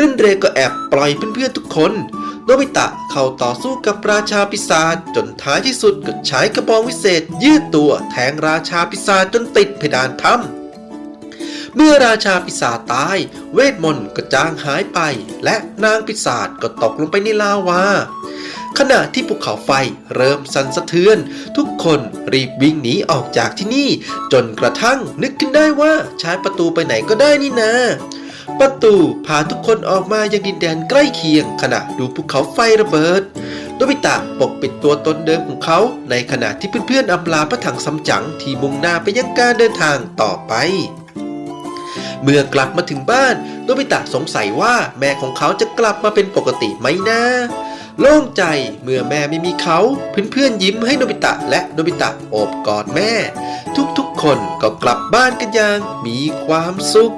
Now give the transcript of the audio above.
รื่นเรก็แอบปล่อยเพื่อนๆทุกคนโนบิตะเข้าต่อสู้กับราชาปีศาจจนท้ายที่สุดก็ใช้กระบองวิเศษ ยืดตัวแทงราชาปีศาจจนติดเพดานถ้ำเมื่อราชาปีศาจตาย เวทมนต์ก็จางหายไป และนางปีศาจก็ตกลงไปในลาวา ขณะที่ภูเขาไฟเริ่มสั่นสะเทือน ทุกคนรีบวิ่งหนีออกจากที่นี่ จนกระทั่งนึกขึ้นได้ว่าใช้ประตูไปไหนก็ได้นี่นา ประตูพาทุกคนออกมายังดินแดนใกล้เคียง ขณะดูภูเขาไฟระเบิดโนบิตะปกปิดตัวตนเดิมของเขา ในขณะที่เพื่อนๆอำลาพระถังซัมจั๋งที่มุ่งหน้าไปยังการเดินทางต่อไป เมื่อกลับมาถึงบ้านโนบิตะสงสัยว่าแม่ของเขาจะกลับมาเป็นปกติไหมนะโล่งใจเมื่อแม่ไม่มีเขาเพื่อนๆยิ้มให้โนบิตะและโนบิตะโอบกอดแม่ ทุกๆคนก็กลับบ้านกันอย่างมีความสุข